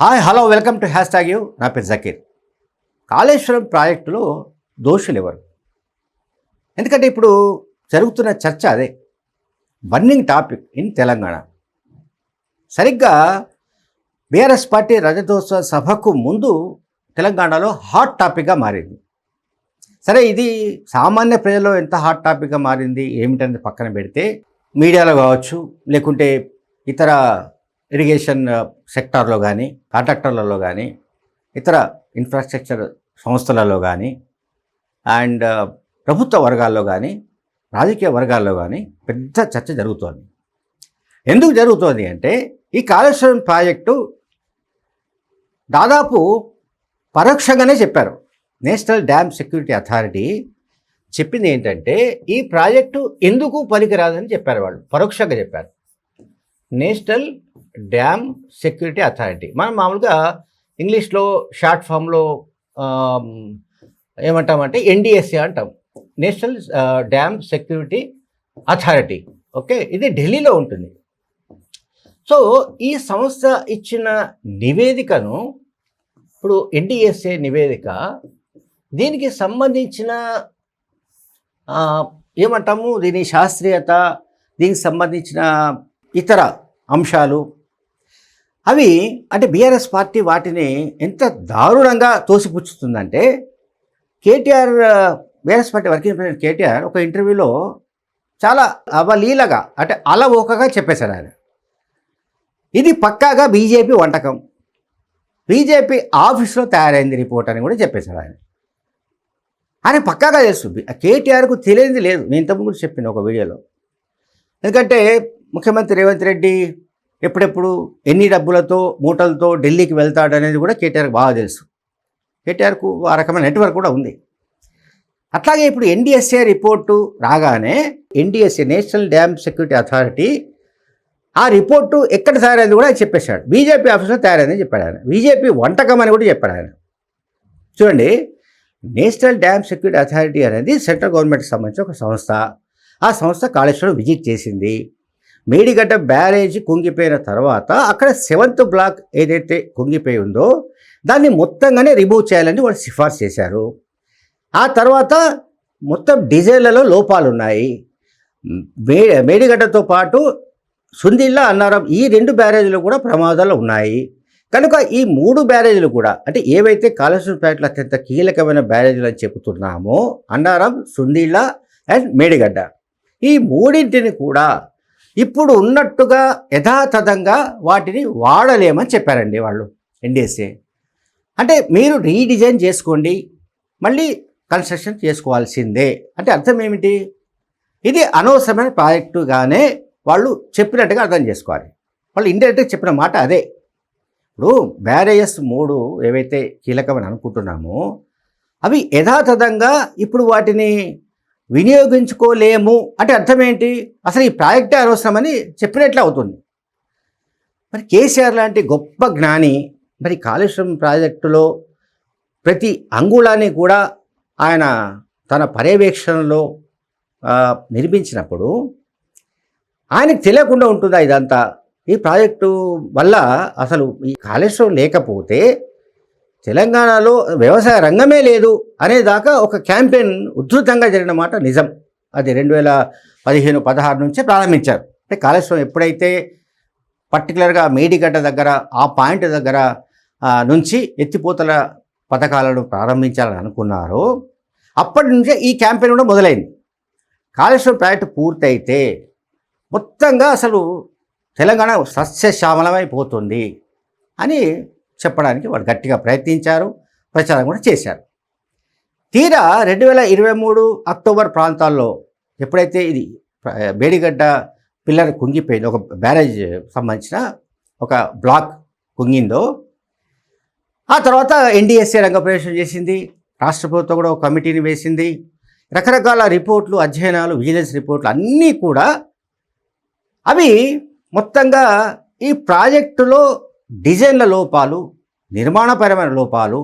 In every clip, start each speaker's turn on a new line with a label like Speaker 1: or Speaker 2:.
Speaker 1: Hi hello welcome to hash tag U నా పేరు జకీర్. కాళేశ్వరం ప్రాజెక్టులో దోషులు ఎవరు ఎందుకంటే ఇప్పుడు జరుగుతున్న చర్చ అదే. Burning topic in Telangana. సరిగ్గా బీఆర్ఎస్ పార్టీ రజతోత్సవ సభకు ముందు తెలంగాణలో హాట్ టాపిక్గా మారింది. సరే ఇది సామాన్య ప్రజల్లో ఎంత హాట్ టాపిక్గా మారింది ఏమిటనేది పక్కన పెడితే మీడియాలో కావచ్చు లేకుంటే ఇతర ఇరిగేషన్ సెక్టార్లో కానీ కాంట్రాక్టర్లలో కానీ ఇతర ఇన్ఫ్రాస్ట్రక్చర్ సంస్థలలో కానీ అండ్ ప్రభుత్వ వర్గాల్లో కానీ రాజకీయ వర్గాల్లో కానీ పెద్ద చర్చ జరుగుతోంది. ఎందుకు జరుగుతోంది అంటే ఈ కాళేశ్వరం ప్రాజెక్టు దాదాపు పరోక్షంగానే చెప్పారు. నేషనల్ డ్యామ్ సెక్యూరిటీ అథారిటీ చెప్పింది ఏంటంటే ఈ ప్రాజెక్టు ఎందుకు పనికిరాదని చెప్పారు వాళ్ళు. పరోక్షంగా చెప్పారు. National dam security authority. మనం మామూలుగా ఇంగ్లీష్లో షార్ట్ ఫామ్లో ఏమంటామంటే ఎన్డిఎస్ఏ అంటాం. National dam security authority. Okay? ఇది ఢిల్లీలో ఉంటుంది. సో ఈ సంస్థ ఇచ్చిన నివేదికను ఇప్పుడు ఎన్డిఎస్ఏ నివేదిక దీనికి సంబంధించిన ఏమంటాము? దీని శాస్త్రీయత దీనికి సంబంధించిన ఇతర అంశాలు. అవి అంటే బీఆర్ఎస్ పార్టీ వాటిని ఎంత దారుణంగా తోసిపుచ్చుతుందంటే KTR BRS party working president KTR ఒక ఇంటర్వ్యూలో చాలా అవలీలగా అంటే అలవోకగా చెప్పేశారు ఆయన. ఇది పక్కాగా బీజేపీ వంటకం. బీజేపీ ఆఫీస్లో తయారైంది రిపోర్ట్ అని కూడా చెప్పేశారు ఆయన. ఆయన పక్కాగా తెలుసు కేటీఆర్కు తెలియనిది లేదు. నేను ఇంతకుముందు చెప్పిన ఒక వీడియోలో. ఎందుకంటే ముఖ్యమంత్రి రేవంత్ రెడ్డి ఎప్పుడెప్పుడు ఎన్ని డబ్బులతో మూటలతో ఢిల్లీకి వెళ్తాడు అనేది కూడా కేటీఆర్కి బాగా తెలుసు. కేటీఆర్కు ఆ రకమైన నెట్వర్క్ కూడా ఉంది. అట్లాగే ఇప్పుడు ఎన్డిఎస్ఏ రిపోర్టు రాగానే NDSA national dam security authority ఆ రిపోర్టు ఎక్కడ తయారైంది కూడా ఆయన చెప్పేశాడు. బీజేపీ ఆఫీస్లో తయారైందని చెప్పాడు ఆయన. బీజేపీ వంటకం అని కూడా చెప్పాడు ఆయన. చూడండి నేషనల్ డ్యామ్ సెక్యూరిటీ అథారిటీ అనేది సెంట్రల్ గవర్నమెంట్కి సంబంధించిన ఒక సంస్థ. ఆ సంస్థ కాళేశ్వరం విజిట్ చేసింది. మేడిగడ్డ బ్యారేజ్ కుంగిపోయిన తర్వాత అక్కడ సెవెంత్ బ్లాక్ ఏదైతే కుంగిపోయి ఉందో దాన్ని మొత్తంగానే రిమూవ్ చేయాలని వాళ్ళు సిఫార్సు చేశారు. ఆ తర్వాత మొత్తం డిజైన్లలో లోపాలు ఉన్నాయి మే మేడిగడ్డతో పాటు సుందిల్లా అన్నారం ఈ రెండు బ్యారేజీలు కూడా ప్రమాదాలు ఉన్నాయి. కనుక ఈ మూడు బ్యారేజీలు కూడా అంటే ఏవైతే కాళేశ్వరపేటలో అత్యంత కీలకమైన బ్యారేజీలు అని చెబుతున్నామో అన్నారం సుందిళ్ళ అండ్ మేడిగడ్డ. ఈ మూడింటిని కూడా ఇప్పుడు ఉన్నట్టుగా యథాతథంగా వాటిని వాడలేమని చెప్పారండి వాళ్ళు ఎన్డీఎస్ఏ అంటే మీరు రీడిజైన్ చేసుకోండి మళ్ళీ కన్స్ట్రక్షన్ చేసుకోవాల్సిందే. అంటే అర్థం ఏమిటి? ఇది అనవసరమైన ప్రాజెక్టుగానే వాళ్ళు చెప్పినట్టుగా అర్థం చేసుకోవాలి. వాళ్ళు ఇండైరెక్ట్గా చెప్పిన మాట అదే. ఇప్పుడు బ్యారేజెస్ మూడు ఏవైతే కీలకమని అనుకుంటున్నామో అవి యథాతథంగా ఇప్పుడు వాటిని వినియోగించుకోలేము అంటే అర్థం ఏంటి? అసలు ఈ ప్రాజెక్టే అనవసరమని చెప్పినట్లు అవుతుంది. మరి కేసీఆర్ లాంటి గొప్ప జ్ఞాని మరి కాళేశ్వరం ప్రాజెక్టులో ప్రతి అంగుళాన్ని కూడా ఆయన తన పర్యవేక్షణలో నిర్మించినప్పుడు ఆయనకు తెలియకుండా ఉంటుందా ఇదంతా? ఈ ప్రాజెక్టు వల్ల అసలు ఈ కాళేశ్వరం లేకపోతే తెలంగాణలో వ్యవసాయ రంగమే లేదు అనేదాకా ఒక క్యాంపెయిన్ ఉధృతంగా జరిగిన మాట నిజం. అది రెండు వేల పదిహేను పదహారు నుంచే ప్రారంభించారు. అంటే కాళేశ్వరం ఎప్పుడైతే పర్టికులర్గా మేడిగడ్డ దగ్గర ఆ పాయింట్ దగ్గర నుంచి ఎత్తిపోతల పథకాలను ప్రారంభించాలని అనుకున్నారో అప్పటి నుంచే ఈ క్యాంపెయిన్ కూడా మొదలైంది. కాళేశ్వరం ప్రాజెక్టు పూర్తయితే మొత్తంగా అసలు తెలంగాణ సస్యశ్యామలమైపోతుంది అని చెప్పడానికి వాళ్ళు గట్టిగా ప్రయత్నించారు ప్రచారం కూడా చేశారు. తీరా రెండు వేల ఇరవై మూడు అక్టోబర్ ప్రాంతాల్లో ఎప్పుడైతే ఇది బేడిగడ్డ పిల్లర్ కుంగిపోయింది ఒక బ్యారేజ్ సంబంధించిన ఒక బ్లాక్ కుంగిందో ఆ తర్వాత ఎన్డీఎస్ఏ రంగప్రవేశం చేసింది రాష్ట్ర ప్రభుత్వం కూడా ఒక కమిటీని వేసింది రకరకాల రిపోర్ట్లు అధ్యయనాలు విజిలెన్స్ రిపోర్ట్లు అన్నీ కూడా అవి మొత్తంగా ఈ ప్రాజెక్టులో డిజైన్ల లోపాలు నిర్మాణపరమైన లోపాలు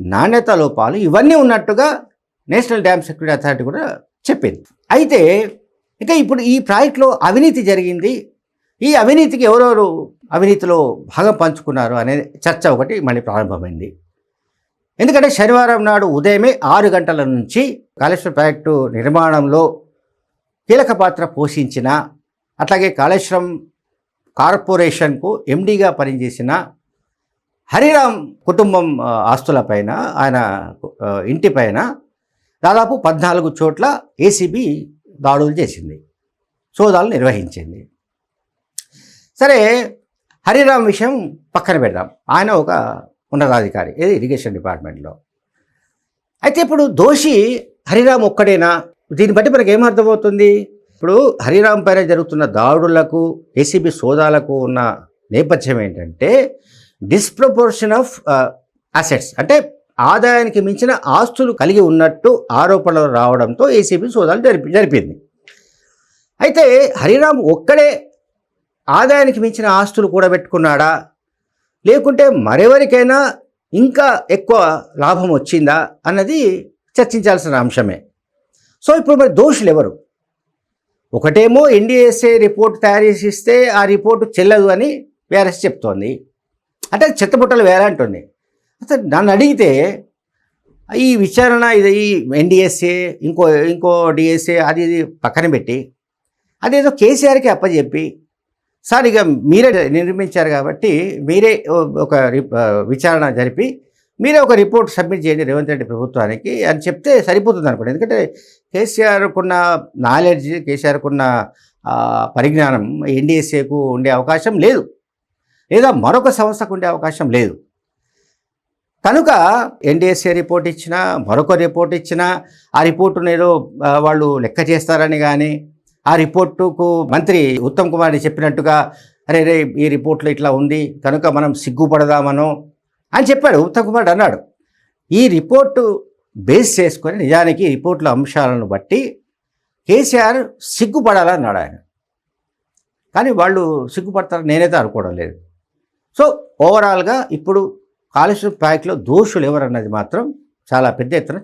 Speaker 1: నాణ్యత లోపాలు ఇవన్నీ ఉన్నట్టుగా నేషనల్ డ్యామ్ సెక్యూరిటీ అథారిటీ కూడా చెప్పింది. అయితే ఇక ఇప్పుడు ఈ ప్రాజెక్టులో అవినీతి జరిగింది. ఈ అవినీతికి ఎవరెవరు అవినీతిలో భాగం పంచుకున్నారు అనే చర్చ ఒకటి మళ్ళీ ప్రారంభమైంది. ఎందుకంటే శనివారం నాడు ఉదయమే ఆరు గంటల నుంచి కాళేశ్వరం ప్రాజెక్టు నిర్మాణంలో కీలక పాత్ర పోషించిన అట్లాగే కాళేశ్వరం కార్పొరేషన్కు ఎండీగా పనిచేసిన హరిరామ్ కుటుంబం ఆస్తులపైన ఆయన ఇంటిపైన దాదాపు పద్నాలుగు చోట్ల ఏసీబీ దాడులు చేసింది సోదాలు నిర్వహించింది. సరే హరిరామ్ విషయం పక్కన పెడదాం. ఆయన ఒక ఉన్నతాధికారి ఏది? ఇరిగేషన్ డిపార్ట్మెంట్లో. అయితే ఇప్పుడు దోషి హరిరామ్ ఒక్కడేనా? దీన్ని బట్టి మనకు ఏమర్థమవుతుంది ఇప్పుడు హరిరామ్ పైన జరుగుతున్న దాడులకు ఏసీబీ సోదాలకు ఉన్న నేపథ్యం ఏంటంటే డిస్ప్రపోర్షన్ ఆఫ్ అసెట్స్ అంటే ఆదాయానికి మించిన ఆస్తులు కలిగి ఉన్నట్టు ఆరోపణలు రావడంతో ఏసీబీ సోదాలు జరిపి జరిపింది. అయితే హరిరామ్ ఒక్కడే ఆదాయానికి మించిన ఆస్తులు కూడబెట్టుకున్నాడా లేకుంటే మరెవరికైనా ఇంకా ఎక్కువ లాభం వచ్చిందా? అన్నది చర్చించాల్సిన అంశమే. సో ఇప్పుడు మరి దోషులు ఎవరు ఒకటేమో ఎన్డీఎస్ఏ రిపోర్ట్ తయారు చేసి ఇస్తే ఆ రిపోర్టు చెల్లదు అని వేరస్ చెప్తోంది. అంటే చెత్తపుట్టలు వేరే అంటుంది. అసలు నన్ను అడిగితే ఈ విచారణ ఇది ఈ ఎన్డిఎస్ఏ ఇంకో ఇంకో డిఎస్ఏ అది ఇది పక్కన పెట్టి అదేదో కేసీఆర్కి అప్పచెప్పి సార్ ఇక మీరే నిర్మించారు కాబట్టి మీరే ఒక రి- విచారణ జరిపి మీరే ఒక రిపోర్ట్ సబ్మిట్ చేయండి రేవంత్ రెడ్డి ప్రభుత్వానికి అని చెప్తే సరిపోతుంది అనుకోండి ఎందుకంటే కేసీఆర్కున్న నాలెడ్జ్ కేసీఆర్కున్న పరిజ్ఞానం ఎన్డీఎస్ఏకు ఉండే అవకాశం లేదు. లేదా మరొక సంస్థకు ఉండే అవకాశం లేదు. కనుక ఎన్డీఎస్ఏ రిపోర్ట్ ఇచ్చినా మరొక రిపోర్ట్ ఇచ్చినా ఆ రిపోర్టును ఏదో వాళ్ళు లెక్క చేస్తారని కానీ ఆ రిపోర్టుకు మంత్రి ఉత్తమ్ కుమార్ చెప్పినట్టుగా అరే రే ఈ రిపోర్ట్లో ఇట్లా ఉంది కనుక మనం సిగ్గుపడదామనో అని చెప్పాడు ఉత్తమ్ కుమార్ అన్నాడు. ఈ రిపోర్టు బేస్ చేసుకొని నిజానికి రిపోర్ట్ల అంశాలను బట్టి కేసీఆర్ సిగ్గుపడాలన్నాడు ఆయన. కానీ వాళ్ళు సిగ్గుపడతారు నేనైతే అనుకోవడం లేదు. సో ఓవరాల్గా ఇప్పుడు కాలుష్యం ప్యాక్లో దోషులు ఎవరన్నది మాత్రం చాలా పెద్ద ఎత్తున